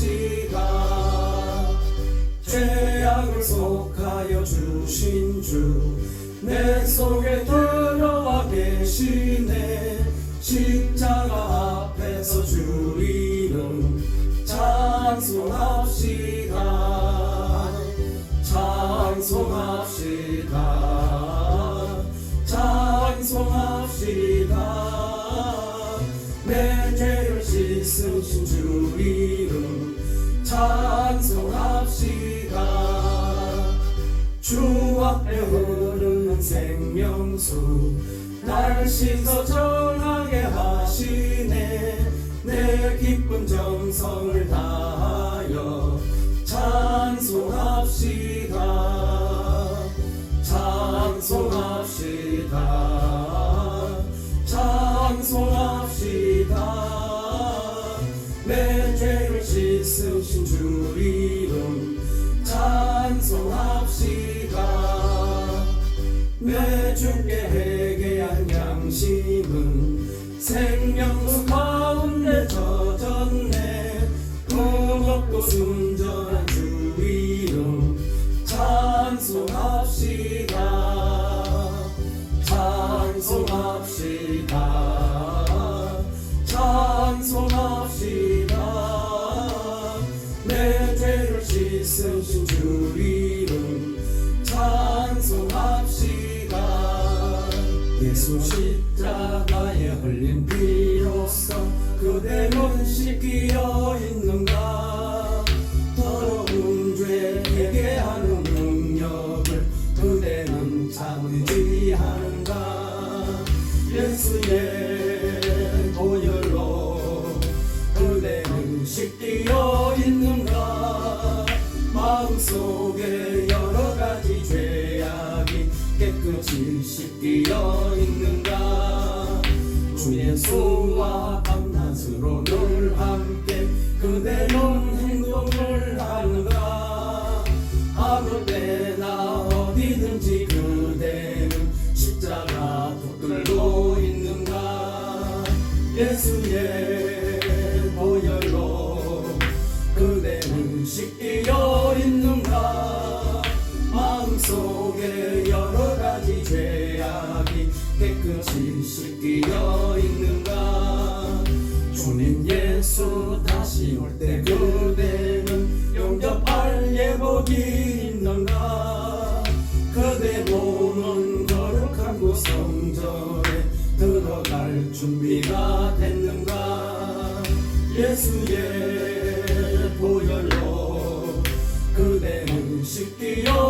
시다 죄악을 속하여 주신 주 내 속에 들어와 계시네. 십자가 앞에서 주 이름 찬송합시다. 찬송합시다. 찬송합시다. 내 죄를 씻으신 주 이름 찬송합시다. 주 앞에 흐르는 생명수. 날 씻어 정하게 하시네. 내 기쁜 정성을 다 씻으신 주 찬송합시다. 내 주께 회개한 양심은 생명수 가운데 젖었네. 무겁고 순전한 주 이름 찬송합시다 씻으신 주 이름 찬송합시다. 예수 십자가에 흘린 피로써 그대는 씻기어 있는가 깨끗이 씻기어 있는가? 주 예수와 밤낮으로 늘 함께 그대는 행동을 하는가? 아무 때나 어디든지 그대는 십자가 붙들고 있는가? 예수의 보혈로 그대는 씻기어 씻기어 있는가 주님 예수 다시 올 때 그대는 영접할 예복이 있는가? 그대 몸은 거룩한 곳 성전에 들어갈 준비가 됐는가? 예수의 보혈로 그대는 씻기어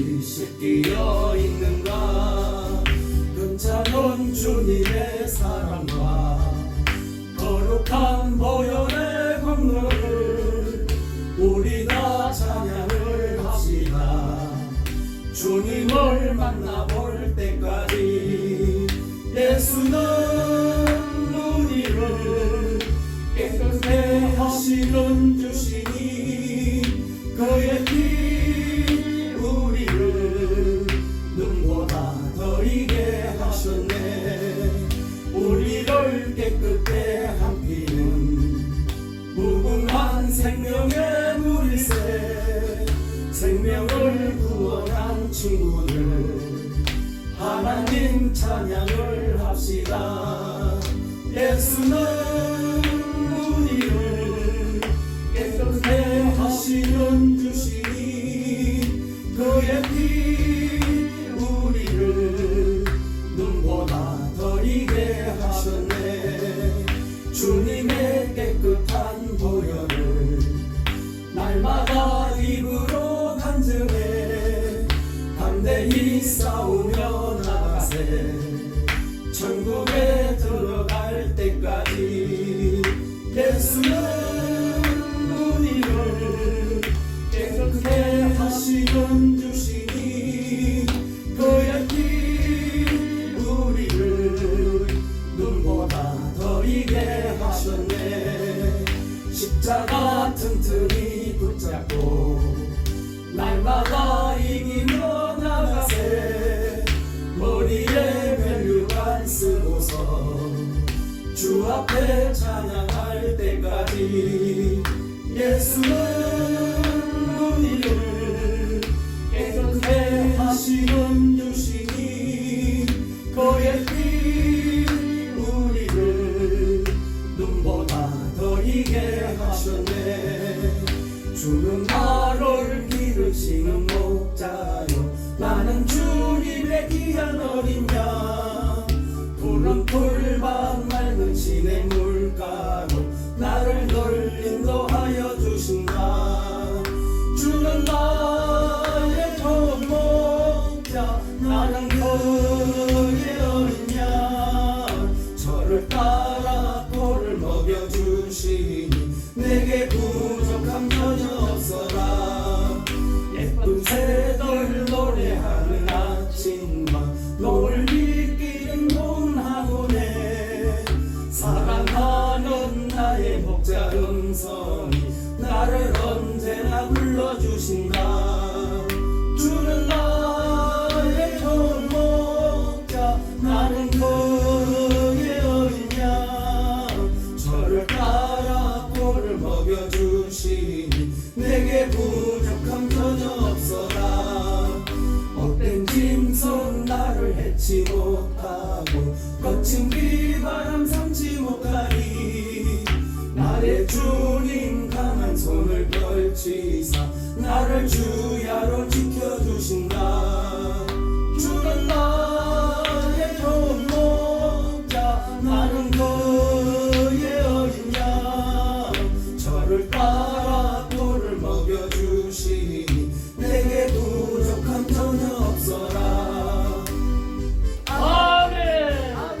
깨끗이 씻기어 있는가? 괜찮은 주님의 사랑과 거룩한 보혈의 합시다 예수는 우리를 깨끗해 하시는 주시니 그의 피 우리를 눈보다 더 이게 하셨네 주님의 깨끗한 보혈을 날마다 입으로 간증해. 담대히 나가세 천국에 들어갈 때까지 예수는 우리를 깨끗해 하시는 주시니 피 우리를 눈보다 더 이게 하셨네. 십자가 주 앞에 찬양할 때까지 예수는 우리를 깨끗해 하시는 주시니 그의 피 우리를 눈보다 더 이게 하셨네. 주는 나를 기르시는 목자요 나는 주님의 귀한 어린 양. 푸른 풀밭 Amen. 목자 음성이 나를 언제나 불러주신다. 주는 나의 좋은 목자 나는 그의 어린 양 저를 따라 꼴을 먹여주시니 내게 부족함 전혀 없어라. 못된 짐승 나를 해치 못하고